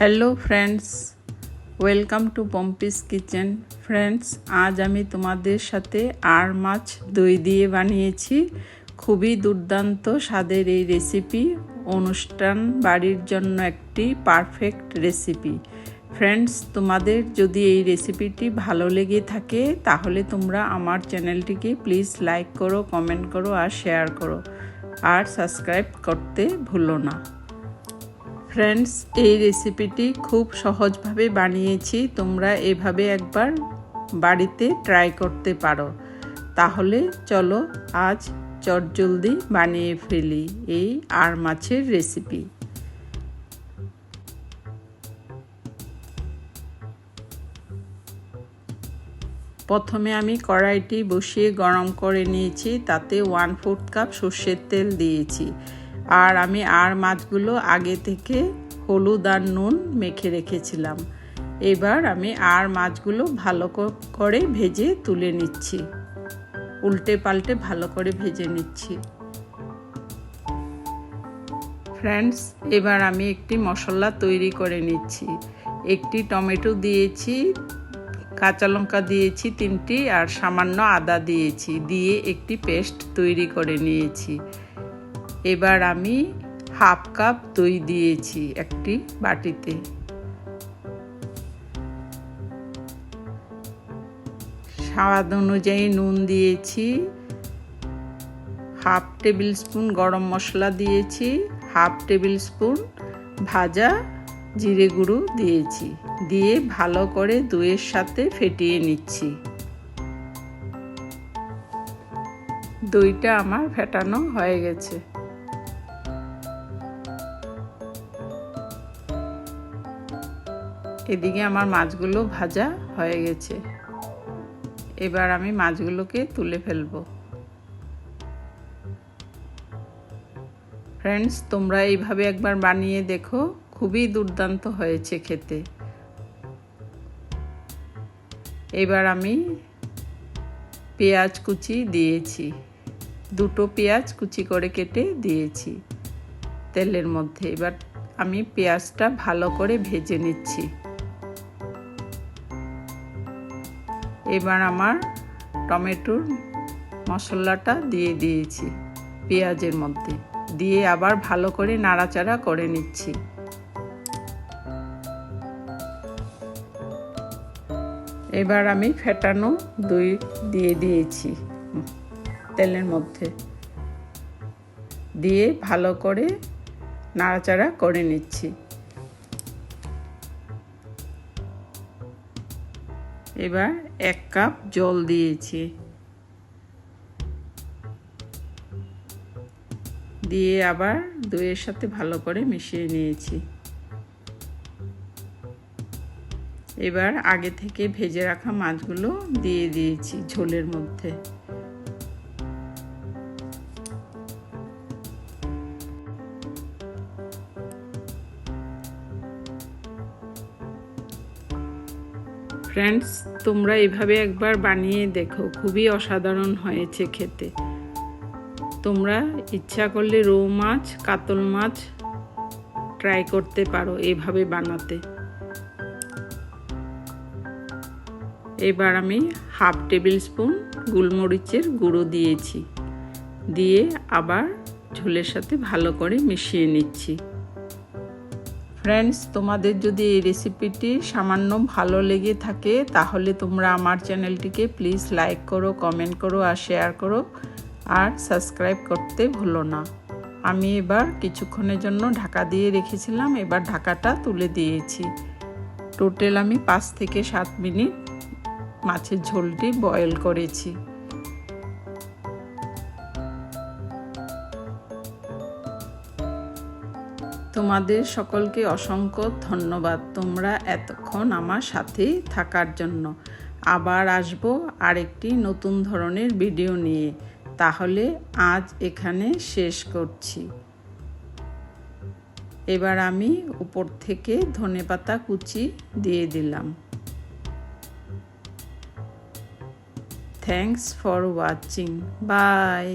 Hello friends welcome to Pompi's kitchen friends আজ আমি তোমাদের সাথে আর মাছ দই দিয়ে বানিয়েছি। খুবই দুর্দান্ত স্বাদের এই রেসিপি অনুষ্ঠান বাড়ির জন্য একটি পারফেক্ট রেসিপি ফ্রেন্ডস তোমাদের যদি এই রেসিপিটি ভালো লেগে থাকে, তাহলে তোমরা আমার চ্যানেলটিকে প্লিজ লাইক করো কমেন্ট করো আর শেয়ার করো। আর সাবস্ক্রাইব করতে ভুলো না। ফ্রেন্ডস এই রেসিপিটি খুব সহজভাবে বানিয়েছি। তোমরা এভাবে একবার বাড়িতে ট্রাই করতে পারো। তাহলে চলো আজ চটজলদি বানিয়ে ফেলি এই আর মাছের রেসিপি প্রথমে আমি কড়াইটি বসিয়ে গরম করে নিয়েছি, তাতে ওয়ান ফোর্থ কাপ সর্ষের তেল দিয়েছি। আর আমি আর মাছগুলো আগে থেকে হলুদ আর নুন মেখে রেখেছিলাম। এবার আমি আর মাছগুলো ভালো করে ভেজে তুলে নিচ্ছি। উল্টে পাল্টে ভালো করে ভেজে নিচ্ছি। ফ্রেন্ডস, এবার আমি একটি মশলা তৈরি করে নিচ্ছি। একটি টমেটো দিয়েছি, কাঁচা লঙ্কা দিয়েছি তিনটি আর সামান্য আদা দিয়েছি। দিয়ে একটি পেস্ট তৈরি করে নিয়েছি। এবার আমি হাফ কাপ দই দিয়েছি একটি বাটিতে। স্বাদ অনুযায়ী নুন দিয়েছি, হাফ টেবিল স্পুন গরম মশলা দিয়েছি, হাফ টেবিল স্পুন ভাজা জিরে গুঁড়ো দিয়েছি, দিয়ে ভালো করে দইয়ের সাথে ফেটিয়ে নিচ্ছি। দইটা আমার ফেটানো হয়ে গেছে। এদিকে আমার মাছগুলো ভাজা হয়ে গেছে। এবার আমি মাছগুলোকে তুলে ফেলব। ফ্রেন্ডস তোমরা এইভাবে একবার বানিয়ে দেখো, খুবই দুর্দান্ত হয়েছে খেতে। এবার আমি পেঁয়াজ কুচি দিয়েছি। দুটো পেঁয়াজ কুচি করে কেটে দিয়েছি তেলের মধ্যে। এবার আমি পেঁয়াজটা ভালো করে ভেজে নিচ্ছি। এবার আমার টমেটোর মশলাটা দিয়ে দিয়েছি পেঁয়াজের মধ্যে। দিয়ে আবার ভালো করে নাড়াচাড়া করে নিচ্ছি। এবার আমি ফেটানো দই দিয়ে দিয়েছি তেলের মধ্যে। দিয়ে ভালো করে নাড়াচাড়া করে নিচ্ছি। এবার এক কাপ জল দিয়েছি। দিয়ে আবার দইয়ের সাথে ভালো করে মিশিয়ে নিয়েছি। এবার আগে থেকে ভেজে রাখা মাছগুলো দিয়ে দিয়েছি ঝোলের মধ্যে। ফ্রেন্ডস তোমরা এভাবে একবার বানিয়ে দেখো, খুবই অসাধারণ হয়েছে খেতে। তোমরা ইচ্ছা করলে রৌ মাছ, কাতল মাছ ট্রাই করতে পারো এভাবে বানাতে। এবার আমি হাফ টেবিল স্পুন গোলমরিচের গুঁড়ো দিয়েছি। দিয়ে আবার ঝোলের সাথে ভালো করে মিশিয়ে নিচ্ছি। ফ্রেন্ডস তোমাদের যদি এই রেসিপিটি সামান্য ভালো লেগে থাকে, তাহলে তোমরা আমার চ্যানেলটিকে প্লিজ লাইক করো কমেন্ট করো আর শেয়ার করো। আর সাবস্ক্রাইব করতে ভুলো না। আমি এবার কিছুক্ষণের জন্য ঢাকা দিয়ে রেখেছিলাম, এবার ঢাকাটা তুলে দিয়েছি। টোটাল আমি পাঁচ থেকে সাত মিনিট মাছের ঝোলটি বয়েল করেছি। তোমাদের সকলকে অসংখ্য ধন্যবাদ। তোমরা এতক্ষণ আমার সাথে থাকার জন্য। আবার আসব আরেকটি নতুন ধরনের ভিডিও নিয়ে। তাহলে আজ এখানে শেষ করছি। এবার আমি উপর থেকে ধনেপাতা কুচি দিয়ে দিলাম। Thanks for watching by